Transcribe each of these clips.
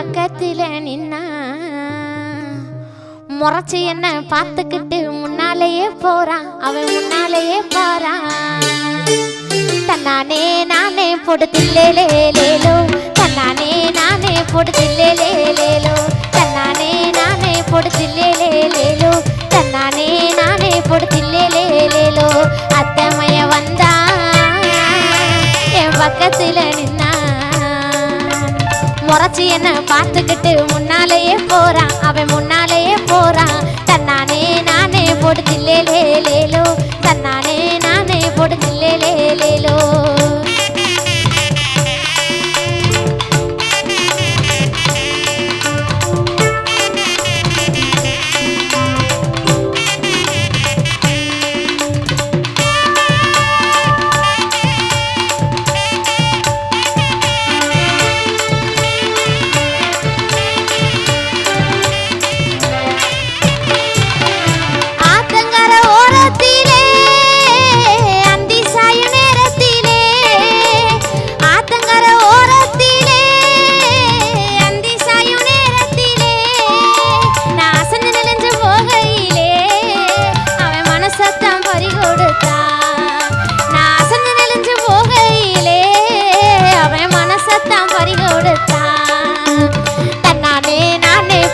பக்கத்தில் நின்னா முறைச்சி என்ன பார்த்துக்கிட்டு முன்னாலேயே போறான். அவன் முன்னாலேயே போறான் தன்னானே நானே போடுதில்லே லேலேலோ தன்னானே நானே போடுதில்லே லேலேலோ தன்னானே நானே போடுதில்லே உரைச்சி என்ன பார்த்துக்கிட்டு முன்னாலேயே போறான். அவன் முன்னாலேயே போறான்.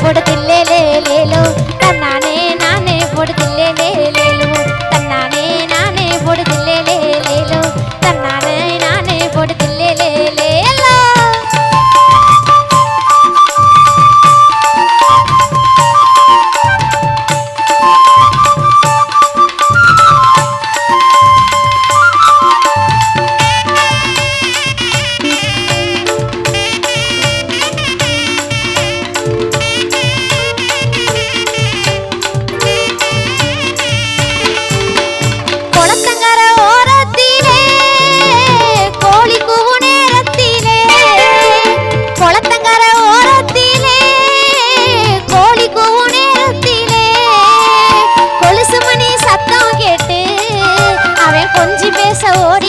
கொடுத்தான் தன்னானே flores.